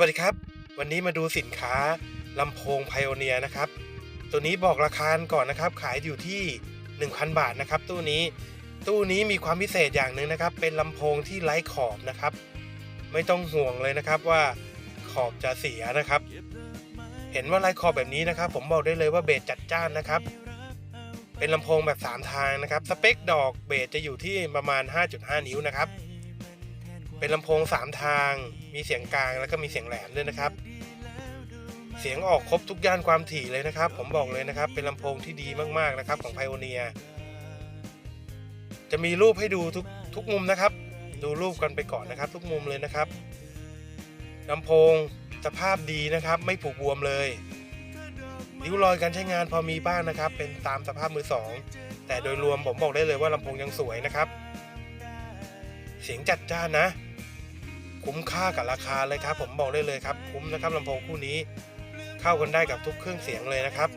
วัสดีครับ วันนี้มาดูสินค้าลำโพงไพโอเนียนะครับ ตัวนี้บอกราคาก่อนนะครับ ขายอยู่ที่ 1,000 บาทนะครับ ตู้นี้ ตู้นี้มีความพิเศษอย่างหนึ่งนะครับ เป็นลำโพงที่ไร้ขอบนะครับ ไม่ต้องห่วงเลยนะครับว่าขอบจะเสียนะครับ เห็นว่าไร้ขอบแบบนี้นะครับ ผมบอกได้เลยว่าเบสจัดจ้านนะครับ เป็นลำโพงแบบ 3 ทางนะครับ สเปคดอกเบสจะอยู่ที่ประมาณ 5.5 นิ้วนะครับ เป็นลำโพง 3 ทาง มีเสียงกลางแล้วก็มีเสียงแหลมด้วยนะครับ เสียงออกครบทุกย่านความถี่เลยนะครับ ผมบอกเลยนะครับ เป็นลำโพงที่ดีมากๆนะครับของไพโอเนียจะมีรูปให้ดูทุกทุกมุมนะครับ ดูรูปกันไปก่อนนะครับ ทุกมุมเลยนะครับลำโพงสภาพดีนะครับ ไม่ผุบวมเลยริ้วรอยการใช้งานพอมีบ้างนะครับ เป็นตามสภาพมือสองแต่โดยรวมผมบอกได้เลยว่าลำโพงยังสวยนะครับ เสียงจัดจ้านนะ คุ้มค่ากับราคาเลยครับ ผมบอกได้เลยครับ คุ้มนะครับลำโพงคู่นี้เข้ากันได้กับทุกเครื่องเสียงเลยนะครับ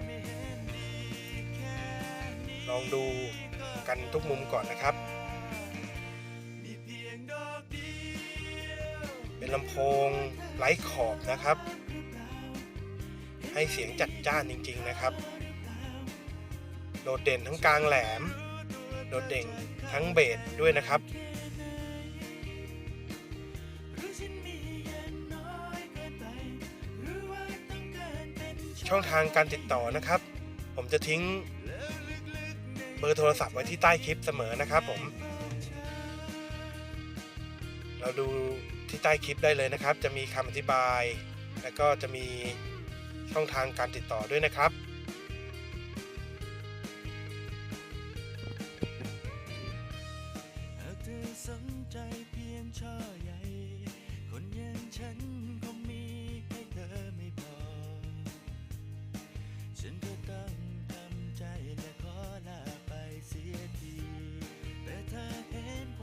ลองดูกันทุกมุมก่อนนะครับ เป็นลำโพงไร้ขอบนะครับ ให้เสียงจัดจ้านจริง ๆนะครับ โดดเด่นทั้งกลางแหลม โดดเด่นทั้งเบสด้วยนะครับ ช่องทางการติดต่อนะครับ ผมจะทิ้งเบอร์โทรศัพท์ไว้ที่ใต้คลิปเสมอนะครับผม เราดูที่ใต้คลิปได้เลยนะครับ จะมีคำอธิบาย และก็จะมีช่องทางการติดต่อด้วยนะครับเธอสนใจเพียงช่อใหญ่